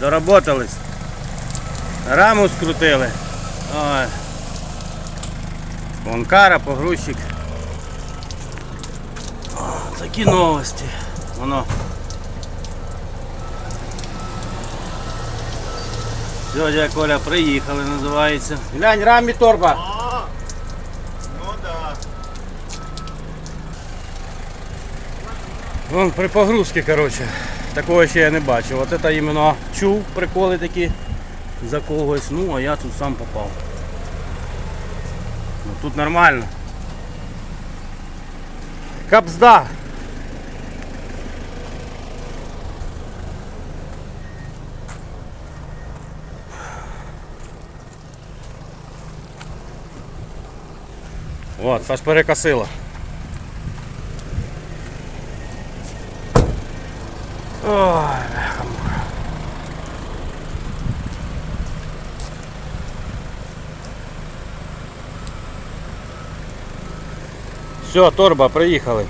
Доработались. Раму скрутили. Ой. Погрузчик. О, такі новості. Воно. Дядя Коля, приїхали, називається. Глянь, рамі торба. А, ну да. Вон при погрузці, коротше. Такого ще я не бачив. От це іменно чув приколи такі за когось. Ну, а я тут сам попав. Ну, тут нормально. Капзда. От, аж перекосило. Все, торба, приїхали.